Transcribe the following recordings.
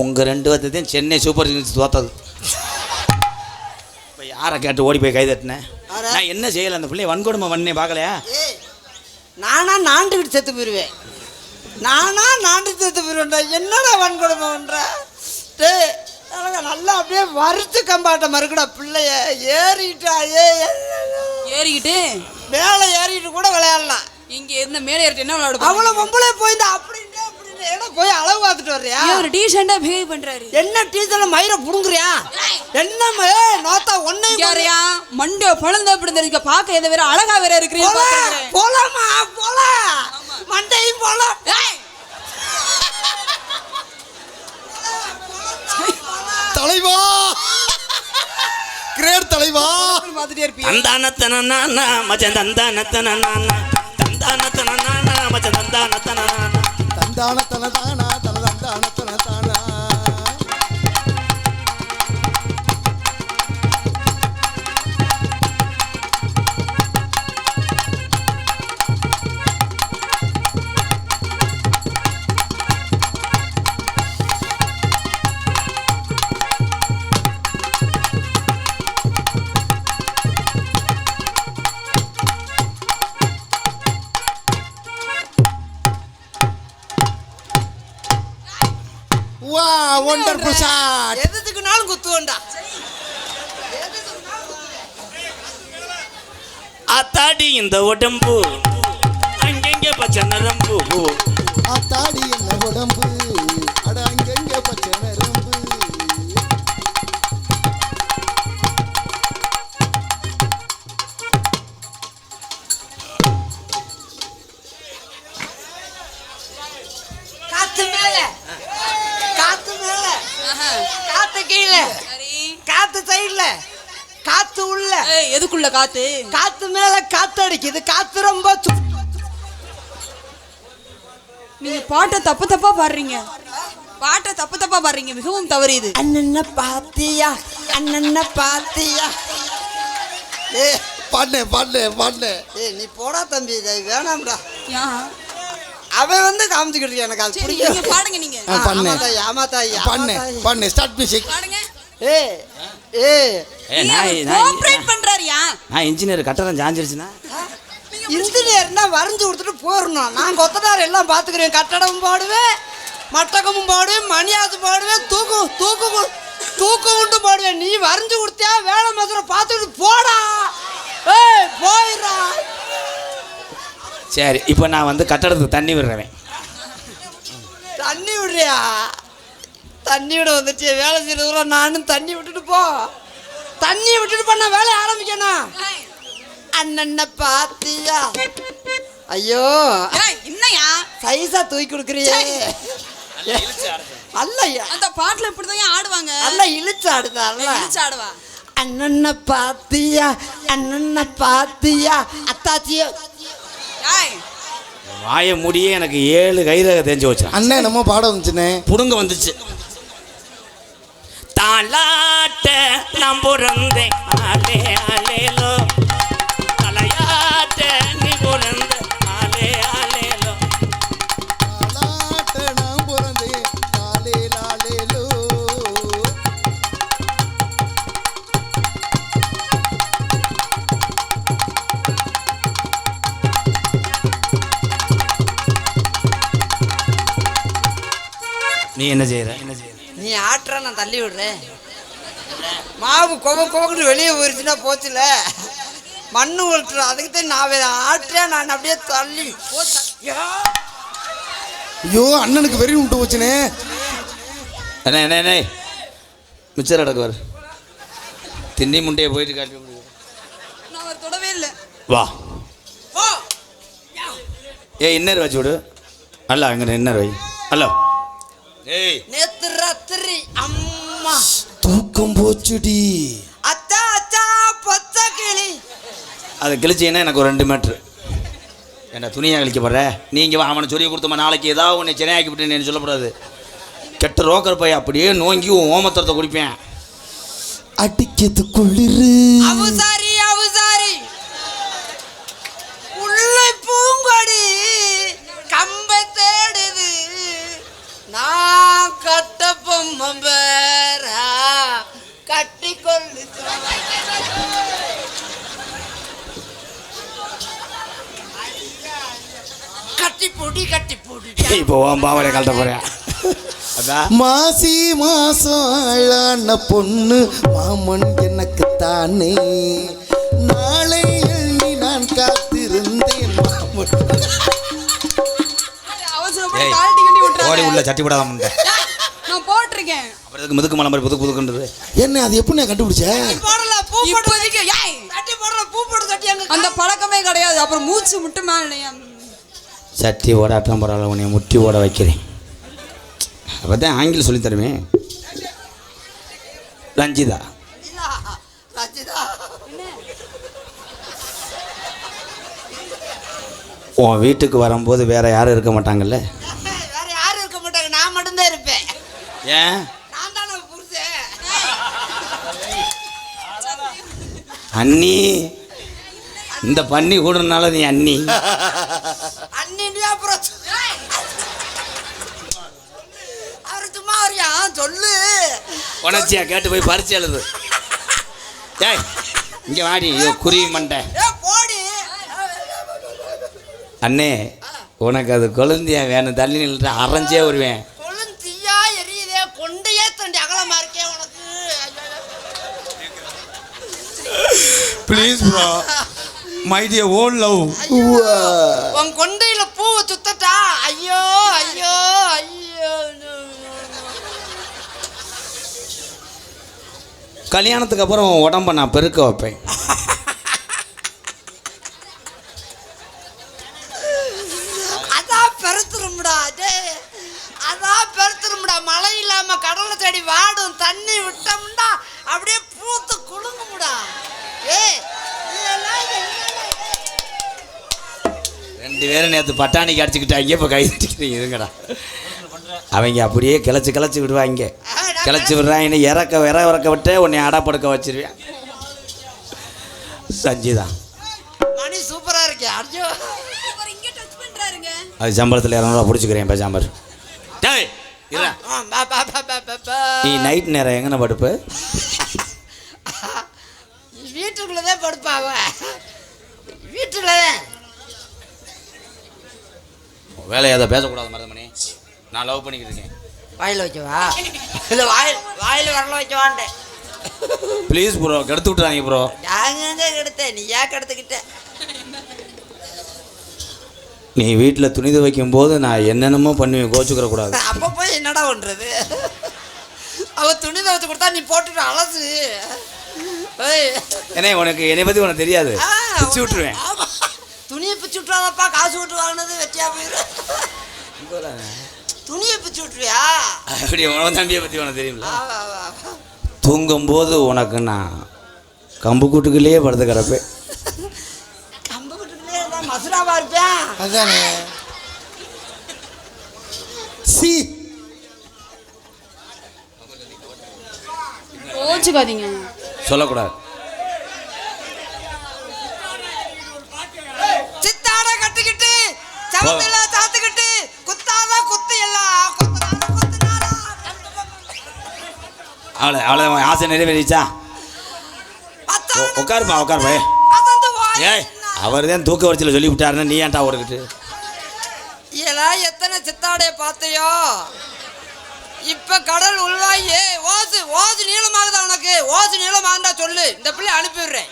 உங்கள் ரெண்டு பேர்த்தையும் சென்னை சூப்பர் கிங்ஸ் தோத்தது. இப்போ யாரை கேட்டு ஓடி போய் கை தட்டினேன் யார? நான் என்ன செய்யலை அந்த பிள்ளைய? வன்கொடுமை பண்ணே பார்க்கலையா? நானா நாண்டுக்கிட்டு செத்து போயிடுவேன் நானா நாண்டு செத்து போயிடுவேன்டா என்னடா வன்கொடுமை எனக்கு நல்லா அப்படியே வறுத்து கம்பாட்ட மறுக்கடா பிள்ளைய. ஏறிட்டா ஏ ஏறிக்கிட்டு? மேலே ஏறிட்டு கூட விளையாடலாம். இங்க இருந்த மேலே ஏறிட்டு என்ன விளையாட அவ்வளோ பொம்பளை போயிருந்தா அப்படின்னு ஏன்னா போய் அளவு பார்த்துட்டு வர்றியா? ஒரு டீசெண்டா பிஹேவ் பண்றாரு. என்ன டீச்சர்ல மயிரை புடுங்குறியா? என்ன நோத்தா ஒன்னையும் யாரையா மண்டோ பழந்த அப்படி தெரிஞ்சுக்க பார்க்க எதை வேற அழகா வேற இருக்கிறீங்க போலாம், போலாம் மண்டையும் போலாம் தலைவா! கிரேட் தலைவா! பார்த்துட்டே இருப்பீங்க தந்தானத்தனா மச்சன் தந்தானத்தனா தந்தானத்தனா மச்சன் தந்தானத்தனா தந்தான தனதானா தன தனதானா. ஒண்டர்ஃபுல் ஷாட் எதுக்குனாலும் குத்துவேன்டா அத்தாடி இந்த உடம்பு அங்கெங்கே பச்சை நரம்பு? ஆத்தாடி காத்து சைடுல காத்து உள்ள. எதுக்குள்ள காத்து? காத்து மேல காத்து அடிக்குது. காத்து ரொம்ப நீங்க பாட்டை தப்பு தப்பா பாடுறீங்க. பாட்டை தப்பு தப்பா பாடுறீங்க. மிகவும் தவறு இது அண்ணன பாத்தியா? அண்ணன பாத்தியா? ஏ பாடினேன் பாடினேன் பாடினேன் ஏ நீ போடா தம்பி. இதை வேணாம்டா? அவன் வந்து காமிச்சுக்கிட்டு இருக்கான், எனக்கு அது பிடிக்கும் பாடுங்க நீங்க. ஆ, பண்ணேன். ஆமாத்தாய் ஆமாத்தாய் பாடினேன் ஆமாத்தாய். பாடினேன் ஸ்டார்ட் மியூசிக் பாடுங்க. ஏ ஏ ஏ நான் நான் கோஆபரேட் பண்றாருயா நான் இன்ஜினியர் கட்டடம் சாஞ்சிருச்சுன்னா? இன்ஜினியர்னா வரைஞ்சு கொடுத்துட்டு போயிடணும் நான் கொத்தனார் எல்லாம் பார்த்துக்கிறேன். கட்டடமும் பாடுவேன் மட்டகமும் பாடுவேன் மணியாத்து பாடுவேன் தூக்கு தூக்கு தூக்கு உண்டு பாடுவேன். நீ வரைஞ்சு கொடுத்தியா? வேலை மாத்திரம் பார்த்துக்கிட்டு போடா. ஏய் போயிடா சரி இப்போ நான் வந்து கட்டடத்துக்கு தண்ணி விடுறேன். தண்ணி விடுறியா? தண்ணி விட வந்துச்சு வேலை செய்யறதுல நானும் தண்ணி விட்டுட்டு போ. தண்ணி விட்டுட்டு பண்ண வேலையை ஆரம்பிக்கணும். அண்ணன்ன பாத்தியா? ஐயோ. ஏய், என்னய்யா சைஸா தூக்கி கொடுக்குறியே. அல்லையா? அந்த பாட்டுல இப்படிதான் ஆடுவாங்க? அல்ல இழுச்சாடுதா அல்ல. இழுச்சு ஆடுவா. அண்ணன்ன பாத்தியா? அண்ணன்ன பாத்தியா? அத்தாச்சியோ. ஏய், வாயை முடியே எனக்கு ஏழு கைரக தெரிஞ்சு வச்சான் அண்ணன் என்னமோ பாட வந்துச்சுனே புடுங்க வந்துச்சு. தாலாட்ட நான் பிறந்தேன் ஆலே ஆலேலோ தலையாட்ட நீ பிறந்த. ஆலே ஆலேலோ தாலாட்ட நான் பிறந்தேன் லாலே லாலேலோ நீ என்ன செய்யற நீ ஆட்டுற நான் தள்ளி விடுறேன். மாவு கொவ கொவன்னு வெளியே போயிருச்சுன்னா போச்சுல. மண்ணு உருட்டுற அதுக்கு தான் நான் ஆட்டுறேன் நான் அப்படியே தள்ளி. யா. ஐயோ அண்ணனுக்கு வெறி உண்டு போச்சுனே. என்ன என்ன என்ன மிச்சர் அடக்குவார் திண்ணி முண்டையை போயிட்டு காட்டி. நான் தொடவே இல்லை. வா. போ. ஏ இன்னர் வச்சு விடு. அல்ல அங்கே இன்னர் வை. ஹலோ ஏய். நேத்து ராத்திரி அம்மா. தூக்கம் போச்சுடி. அத்தா அத்தா பச்சை கிளி. அதை கிழிச்சீங்கன்னா எனக்கு ஒரு ரெண்டு மீட்ரு என்ன துணியை கழிக்க போடுற நீங்கள் அவனை சொல்லி கொடுத்தமா நாளைக்கு ஏதாவது உன்னை சென்னையாக்கி விட்டு சொல்லக்கூடாது கெட்ட ரோக்கர் பைய அப்படியே நோங்கி ஓமத்திரத்தை குடிப்பேன். அடிக்கிறது குளிரு. கம்பை தேடுது நான் கட்டப்பம் சோம்பேறா கட்டிக்கொள்ளு கட்டி பொடி கட்டி பொடி. இப்போ பாவனை கழட்ட போறேன். மாசி மாசம் அழான பொண்ணு மாமன் எனக்கு தானே. நாளை எண்ணி நான் காத்திருந்தேன் மாமன். ஓடி உள்ள சட்டி போடாத முண்டை. இதுக்கு முதுக்கு மலை மாதிரி புதுக்கு புதுக்குன்றது. என்ன அது எப்படி நான் கண்டுபிடிச்ச? போடல பூ போட்டு இப்போதைக்கு ஏய்! கட்டி போடல பூ போட்டு கட்டி அங்க அந்த பழக்கமே கிடையாது. அப்புறம் மூச்சு முட்டு மேலே சட்டி ஓட அட்டம் பரவாயில்ல உன்னை முட்டி ஓட வைக்கிறேன். அப்போ தான் ஆங்கிலம் சொல்லித் தருவேன். ரஞ்சிதா. உன் வீட்டுக்கு வரும்போது வேற யாரும் இருக்க மாட்டாங்கல்ல? வேற யாரும் இருக்க மாட்டாங்க நான் மட்டும்தான் இருப்பேன். ஏன் நான் தானே புருஷன் அண்ணி இந்த பண்ணி கூடுறதுனால நீ அண்ணி. அப்புறம் அவரு சும்மா வரியா? சொல்லு. உணர்ச்சியா கேட்டு போய் பறிச்சு எழுது. ஏய் இங்கே வாடி குருவி மண்டை. அண்ணே உனக்கு அது குழந்தையா வேணும். தள்ளி நின்று அரைஞ்சே வருவேன் கொழுந்தியா எரியுதே கொண்டையே தண்டி அகலமா இருக்கே உனக்கு please bro my dear own love உன் கொண்டையில பூவை சுத்தட்டா? ஐயோ ஐயோ ஐயோ கல்யாணத்துக்கு அப்புறம் உன் உடம்ப நான் பெருக்க வைப்பேன். அதான் பெருத்துரும்டா டே. அதான் பெருத்துரும்டா மழை இல்லாம கடலை தேடி வாடும் தண்ணி விட்டோம்டா. அப்படியே பூத்து குலுங்கும்டா ஏய் இதெல்லாம் இது என்னடா இது? ரெண்டு பேரும் நேற்று பட்டாணிக்கு அடிச்சுக்கிட்டாங்க இப்போ கை தட்டிக்கிறீங்க இருங்கடா. அவங்க அப்படியே கிளச்சி கிளச்சி விடுவாங்க கிளச்சி விடுறாங்க இறக்க இற இறக்க விட்டு உன்னை அடப்படுக்க வச்சிருவேன் சஞ்சிதா. மணி சூப்பரா இருக்கே அர்ஜோ இங்க டச் பண்றாருங்க. அது சம்பளத்தில் இரநூறுவா பிடிச்சிக்கிறேன் பேசாம இரு. டேய் இருடா. ஆ, பா, பா, பா, பா, பா, பா. நீ நைட் நேரம் எங்கன படுப்பு? வேலையை அதை பேசக்கூடாது மருதமணி. நான் லவ் பண்ணிக்கிட்டு இருக்கேன் வாயில வைக்கவா இல்ல வாயில் வாயில வரல வைக்கவான்ட்டேன் ப்ளீஸ் ப்ரோ கெடுத்து விட்டுறாங்க ப்ரோ நாங்க எங்க கெடுத்த நீ ஏன் கெடுத்துக்கிட்ட? நீ வீட்டில் துணி துவைக்கும் போது நான் என்னென்னமோ பண்ணுவேன் கோச்சுக்கிற கூடாது அப்ப போய் என்னடா பண்றது? அவ துணி துவைச்சு கொடுத்தா நீ போட்டுட்டு அலசு. ஏய். ஏன்னா உனக்கு என்னை பற்றி உனக்கு தெரியாது. விட்டுருவேன். துணியை பிச்சு விட்டுறாதப்பா காசு விட்டு வாங்கினது வெட்டியா போயிரு துணியை பிச்சு விட்டுருவியா? அப்படி உனக்கு தம்பியை பற்றி உனக்கு வா. தூங்கும்போது உனக்கு நான் கம்பு கூட்டுக்குள்ளேயே படுத்து கிடப்பேன். கம்பு இருந்தா மசுராவா இருப்பேன் அதானே. சி. கோச்சுக்காதீங்க. சொல்லக்கூடாது. சவத்துல சாத்துக்கிட்டு குத்தாத குத்து எல்லாம். அவளை உன் ஆசை நிறைவேறிச்சா? உட்காருப்பா உட்காருப்பா ஏய். அவர் தான் தூக்க வரிசையில் சொல்லி விட்டாருன்னா நீ ஏன்டா ஓடுக்கிட்டு இதெல்லாம் எத்தனை சித்தாடைய பார்த்தையோ? இப்ப கடல் உள்வாயே ஓசு ஓசு நீளமாகுதா உனக்கு? ஓசு நீளமாகுதா சொல்லு. இந்த பிள்ளை அனுப்பி விடுறேன்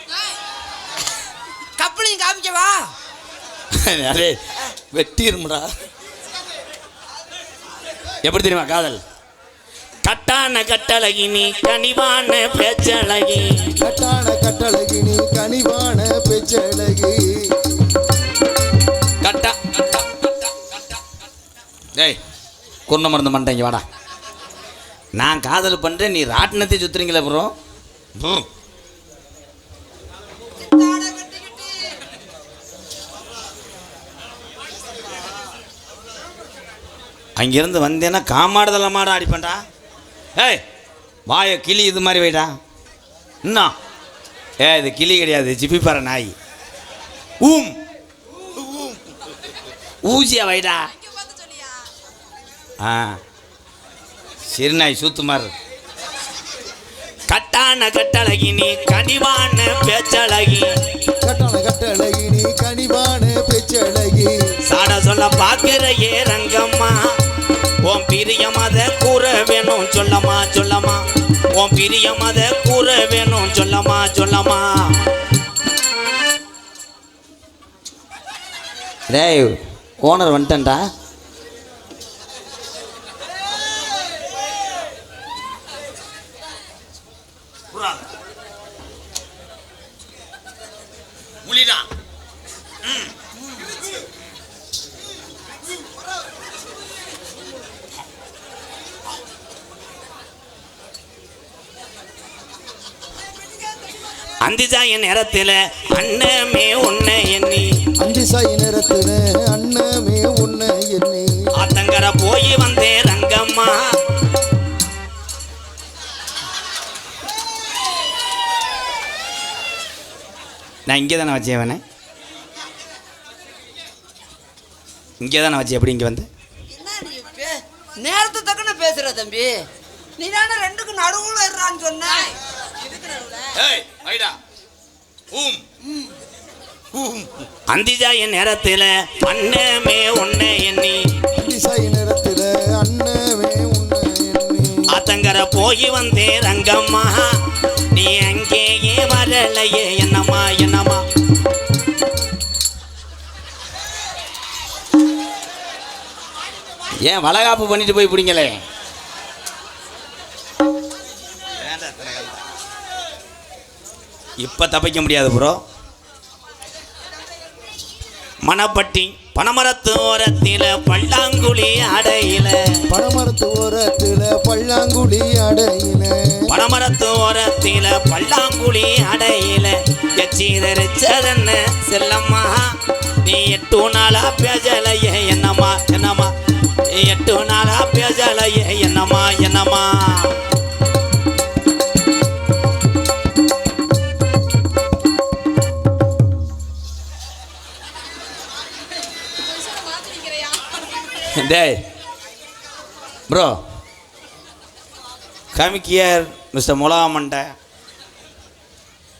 கப்பலையும் காமிக்கவா? அரே வெட்டிருமுடா. எப்படி தெரியுமா காதல்? கட்டான கட்டழகி நீ கனிவான பேச்சழகி. கட்டான கட்டழகி நீ கனிவான பெச்சழகி. கட்டா டேய் குருண மருந்து பண்ணிட்டேங்க வாடா. நான் காதல் பண்ணுறேன் நீ ராட்டினத்தை சுத்துறீங்களே அப்புறம் அங்கேருந்து வந்தேன்னா காமாடுதல மாட அடிப்பேன்டா ஏய் வாய கிளி இது மாதிரி வைடா. இன்னும் ஏ இது கிளி கிடையாது ஜிப்பிப்பாற நாய். ஊம். ஊசியா வைடா? ஆ. சிறுநாய் சூத்துமார் கட்டான கட்டழகி நீ கனிவான பேச்சழகி. கட்டான கட்டழகி நீ கனிவான பேச்சழகி. சாட சொல்ல பாக்குற ஏ ரங்கம்மா. உன் பிரியம் அதை கூற வேணும் சொல்லமா சொல்லமா. உன் பிரியம் அதை கூற வேணும் சொல்லமா சொல்லமா. டேய் ஓனர் வந்துட்டேன்டா. அந்திஜாய நேரத்துல அண்ணமே உன்னை எண்ணி. அஞ்சு சாய் நேரத்துல அண்ணமே உன்னை என்னை ஆத்தங்கர போய் வந்தேன் ரங்கம்மா. நான் இங்கே தானே வச்சேன் வேணே இங்கே தானே வச்சேன். எப்படி இங்கே வந்து? நேரத்து தக்கன பேசுற தம்பி. நீ தானே ரெண்டுக்கு நடுவுல இருறான்னு சொன்ன. அந்திஜாய நேரத்துல அண்ணமே உன்னை எண்ணி. நேரத்துல அண்ணமே உன்னை என்னை ஆத்தங்கர போய் வந்தேன் ரங்கம்மா. நீ அங்கேயே வரலையே என்னம்மா என்னம்மா. ஏன் வளகாப்பு பண்ணிட்டு போய் பிடிங்களே இப்போ தப்பிக்க முடியாது ப்ரோ மணப்பட்டி பனமரத்து ஓரத்தில பல்லாங்குழி அடையில. பணமரத்து ஓரத்துல பல்லாங்குடி அடையின பனமரத்து ஓரத்தில பல்லாங்குழி அடையில. எச்சீதரிச்சதென்ன செல்லம்மா? நீ எட்டு நாளா பேசலையே என்னம்மா என்னம்மா? நீ எட்டு நாளா பேசலையே என்னம்மா என்னம்மா? டேய் ப்ரோ கமிக்கியர் மிஸ்டர் மொலாமண்டை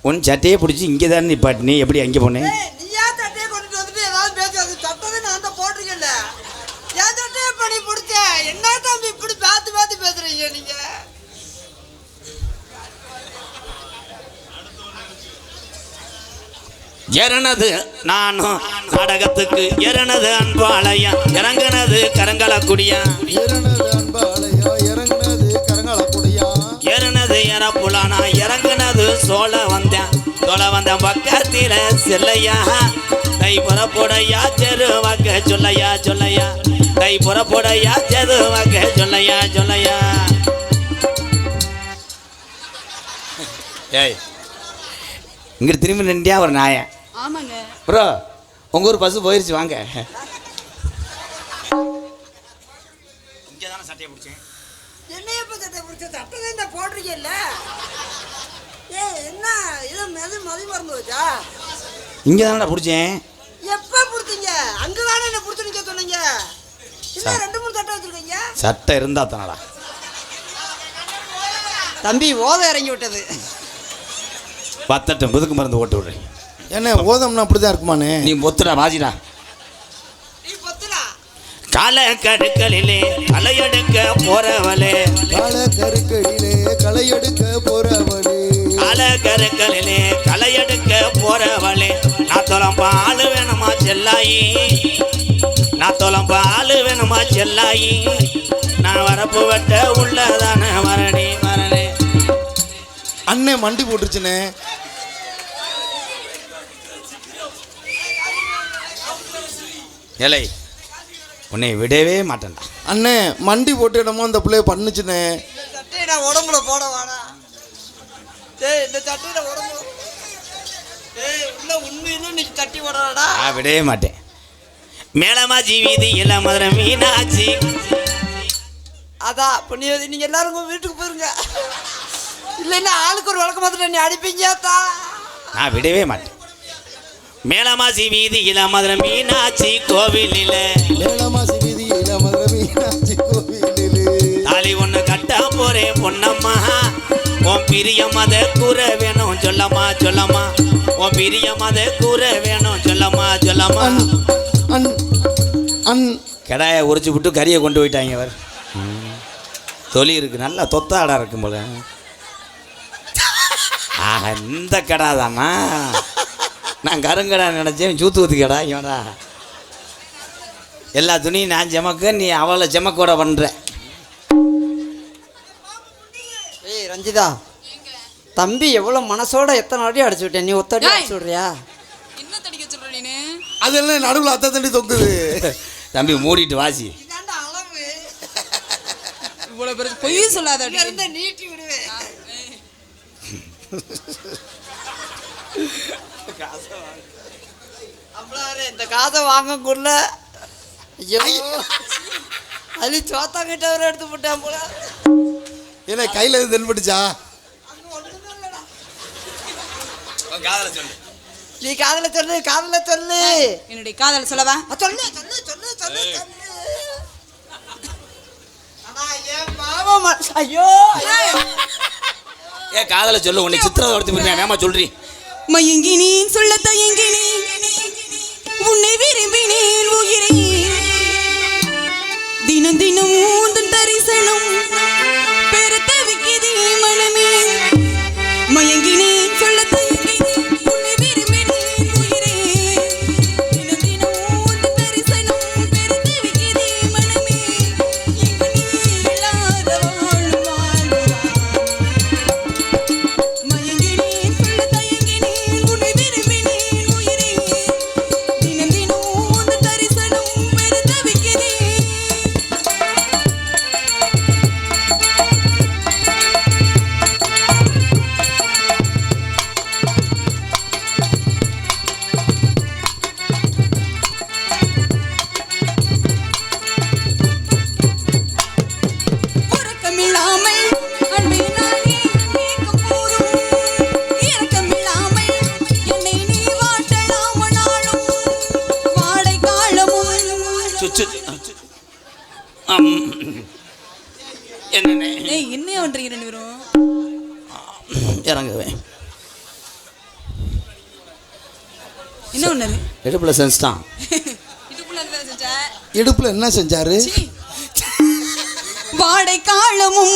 உன் சட்டையை பிடிச்சி இங்கே தானே நிப்பாட்டினி? எப்படி அங்கே போனேன் ஏய், நீ ஏன் சட்டையை கொண்டுட்டு வந்துட்டு ஏதாவது பேசாது சட்டத்தை நான் தான் போட்டிருக்கேன்ல ஏன் சட்டையை பண்ணி பிடிச்ச என்ன தம்பி இப்படி பார்த்து பார்த்து பேசுறீங்க நீங்க எரணது நானும் நாடகத்துக்கு எரணது அன்பாளையா. இறங்குனது கரங்கலக்குடியா. இறனது இறங்குனது எறப்புலானா. இறங்குனது சோழ வந்தேன் சோழ வந்த பக்கத்தில செல்லையா. கை புறப்போடையா செருவாக்க சொல்லையா சொல்லையா. கை புறப்போடையா செருவாக்க சொல்லையா சொல்லையா. ஏய் இங்கே திரும்பி நின்றியா ஒரு நாயன் ஆமாங்க. ப்ரோ உங்கள் ஊர் பஸ்ஸு போயிருச்சு வாங்க. இங்கே தானே சட்டையை பிடிச்சேன். என்ன எப்ப சட்டை பிடிச்ச? சட்டத்தை இந்த போட்டிருக்கேன்ல. ஏ என்ன? இது மெது மதி மறந்து வச்சா? இங்கே தானடா பிடிச்சேன். எப்ப பிடிச்சீங்க? அங்கதானே என்ன பிடிச்சு நிக்க சொன்னீங்க. சா- ரெண்டு மூணு சட்டை வச்சிருக்கீங்க? சட்டை இருந்தா தானடா. தம்பி ஓத இறங்கி விட்டது. பத்தட்டும் புதுக்கு மருந்து ஓட்டு விடுறேன். என்ன ஓதம்னா அப்படிதான் இருக்குமானே நீ மொத்துடா வாசிடா நீ பத்துடா. கால கடுக்களிலே தலையெடுக்க போறவளே. கால கருக்கடியிலே களை எடுக்க போறவளே. கால கருக்களிலே களையெடுக்க போறவளே. நான் தொலம் பால் வேணுமா செல்லாயி? நான் தொலம் பால் வேணுமா செல்லாயி? நான் வரப்பு வெட்ட உள்ளதான மரணி மரணி அண்ணே மண்டி போட்டுருச்சுனே ஏலை உன்னை விடவே மாட்டேன்டா. அண்ணே மண்டி போட்டு இடமோ அந்த பிள்ளைய சட்டையை நான் உடம்புல போட வேணா டேய் இந்த சட்டையில உடம்பு டேய் உள்ள உண்மையிலும் நீ தட்டி போடலடா நான் விடவே மாட்டேன். மேலமாச்சி வீதியில மதுரை மீனாட்சி. அதான் இப்போ நீ நீங்க எல்லாரும் உங்க வீட்டுக்கு போயிருங்க. இல்லைன்னா ஆளுக்கு ஒரு விளக்க மாத்திரம் நீ அடிப்பீங்க தான் நான் விடவே மாட்டேன். மேலமாசி வீதியில மதுரை மீனாட்சி கோவிலில. மேலமாசி வீதியில மதுரை மீனாட்சி கோவிலிலே. தாலி ஒண்ணு கட்ட பொன்னம்மா. உன் பிரியம் அதை கூற வேணும் சொல்லம்மா சொல்லம்மா. உன் பிரியம் அதை கூற வேணும் சொல்லம்மா சொல்லம்மா. அன் அன் அன். கடாயை உரிச்சு விட்டு கறியை கொண்டு போயிட்டாங்க அவர் தொலி இருக்கு நல்லா தொத்தாடா இருக்கும் போல. ஆஹா இந்த கடா தானா நான் கருங்கடா நினச்சேன் சூத்து ஊத்து கடா இவடா எல்லா துணியும் நான் ஜமக்க நீ அவளை ஜமக்கோட பண்ணுற ஏய் ரஞ்சிதா. தம்பி எவ்வளோ மனசோட எத்தனை அடி அடிச்சு விட்டேன்? நீ ஒத்த அடி. அடிச்சு விட்றியா? என்ன தடிக்க சொல்ற அதெல்லாம் நடுவில் அத்தை தண்டி தொங்குது. தம்பி மூடிட்டு வாசி. இவ்வளவு பெரிய பொய் சொல்லாத நீட்டி விடுவேன். அம்பளாரே, இந்த காதை வாங்கக்குள்ள ஐயோ. அள்ளி சோத்தாங்கிட்ட ஒரு எடுத்து போட்டான் போல. ஏன்னா கையில் எது தென்பட்டுச்சா? நீ காதல சொல்லு காதல சொல்லு. என்னுடைய காதல் சொல்லவா? சொல்லு சொல்லு சொல்லு சொல்லு சொல்லு. ஐயோ. ஏ காதலை சொல்லு உன்னை சித்திரத்தை ஒருத்தி போயிருந்தேன் வேமா சொல்றி? மயங்கினேன் சொல்ல தயங்கினேன். உன்னை விரும்பினேன் உயிரே. தினம் தினம் ஊந்தன் தரிசனம் பெற தவிக்குதே மனமே. மயங்கினேன் இறங்குவேன். என்ன பண்ணது இடுப்பில் சென்ஸ்டான் இதுக்குள்ள என்ன செஞ்ச? இடுப்பில் என்ன செஞ்சாரு? வாடை காலமும்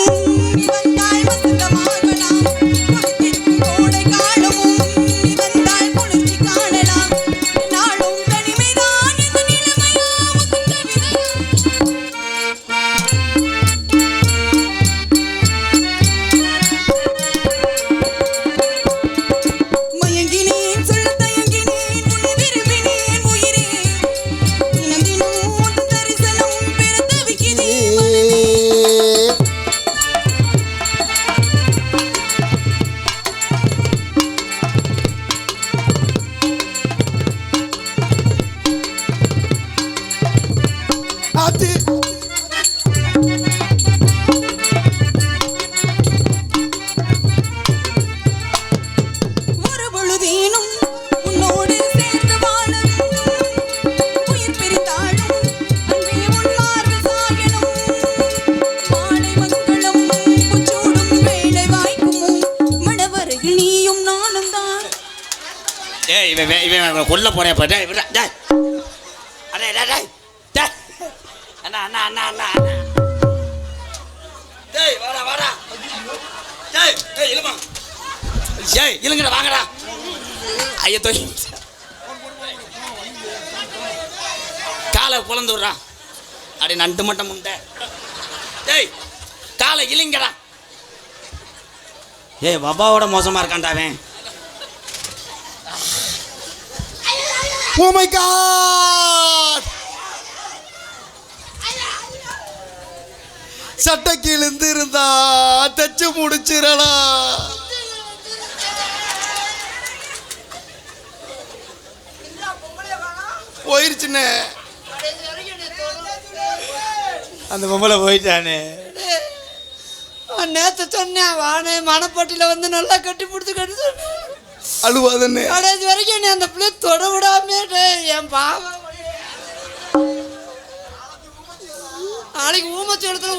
இவன் இவன் இவன் கொல்ல போறேன் இப்போ அடே டே டேய் அண்ணா அண்ணா அண்ணா அண்ணா அண்ணா. டேய் வாடா வாடா. டேய் டேய் இழுமா. ஏய் இழுங்கடா வாங்கடா. ஐயா தோய். காலை குழந்து விட்றா. அடே நண்டு மட்டும் முண்டை. டேய் காலை இழுங்கடா. ஏய் வபாவோட மோசமா இருக்கான்டா ஓ மை காட் சட்டை கிழிந்து இருந்தா தச்சு முடிச்சிடலாம் போயிருச்சுண்ணே அந்த பொம்பளை போயிட்டானே. நேற்று சொன்னேன் வானே மணப்பட்டியில் வந்து நல்லா கட்டி பிடிச்சி கட்டி சொன்னேன். அழுவாதண்ணே. கடைசி வரைக்கும் நீ அந்த பிள்ளை தொட விடாமே என் பாவம். நாளைக்கு ஊமச்சு இடத்துல